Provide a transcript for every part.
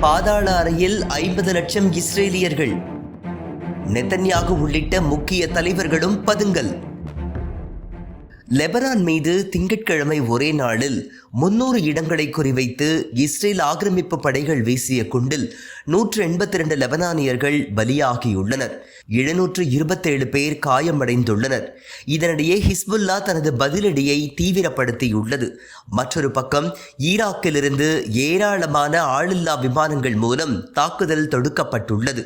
பாதாள அறையில் ஐம்பது லட்சம் இஸ்ரேலியர்கள். நெத்தன்யாகு உள்ளிட்ட முக்கிய தலைவர்களும் பதுங்கல். லெபனான் மீது திங்கட்கிழமை ஒரே நாளில் முன்னூறு இடங்களை குறிவைத்து இஸ்ரேல் ஆக்கிரமிப்பு படைகள் வீசிய குண்டில் நூற்று எண்பத்தி ரெண்டு லெபனானியர்கள் பலியாகியுள்ளனர். எழுநூற்று இருபத்தேழு பேர் காயமடைந்துள்ளனர். இதனிடையே ஹிஸ்புல்லா தனது பதிலடியை தீவிரப்படுத்தியுள்ளது. மற்றொரு பக்கம் ஈராக்கிலிருந்து ஏராளமான ஆளில்லா விமானங்கள் மூலம் தாக்குதல் தொடுக்கப்பட்டுள்ளது.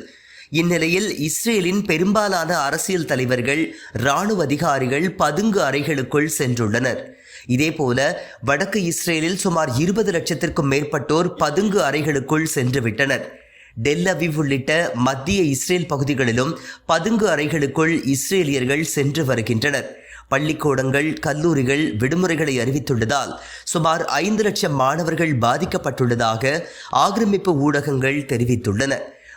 இந்நிலையில் இஸ்ரேலின் பெரும்பாலான அரசியல் தலைவர்கள் இராணுவ அதிகாரிகள் பதுங்கு அறைகளுக்குள் சென்றுள்ளனர். இதேபோல வடக்கு இஸ்ரேலில் சுமார் இருபது லட்சத்திற்கும் மேற்பட்டோர் பதுங்கு அறைகளுக்குள் சென்று விட்டனர் டெல் அவிவ் உள்ளிட்ட மத்திய இஸ்ரேல் பகுதிகளிலும் பதுங்கு அறைகளுக்குள் இஸ்ரேலியர்கள் சென்று வருகின்றனர். பள்ளிக்கூடங்கள் கல்லூரிகள் விடுமுறைகளை அறிவித்துள்ளதால் சுமார் ஐந்து லட்சம் மாணவர்கள் பாதிக்கப்பட்டுள்ளதாக ஆக்கிரமிப்பு ஊடகங்கள் தெரிவித்துள்ளன.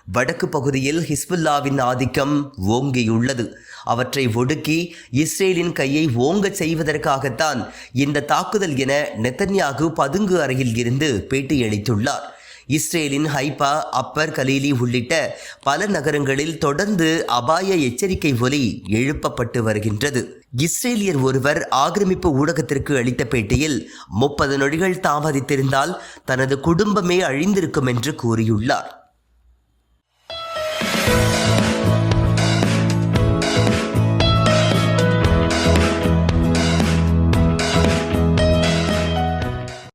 வடக்கு பகுதியில் ஹிஸ்புல்லாவின் ஆதிக்கம் ஓங்கியுள்ளது. அவற்றை ஒடுக்கி இஸ்ரேலின் கையை ஓங்கச் செய்வதற்காகத்தான் இந்த தாக்குதல் என நெத்தன்யாகு பதுங்கு அறையில் இருந்து பேட்டியளித்துள்ளார். இஸ்ரேலின் ஹைப்பா அப்பர் கலீலி உள்ளிட்ட பல நகரங்களில் தொடர்ந்து அபாய எச்சரிக்கை ஒலி எழுப்பப்பட்டு வருகின்றது. இஸ்ரேலியர் ஒருவர் ஆக்கிரமிப்பு ஊடகத்திற்கு அளித்த பேட்டியில் முப்பது நொடிகள் தாமதித்திருந்தால் தனது குடும்பமே அழிந்திருக்கும் என்று கூறியுள்ளார்.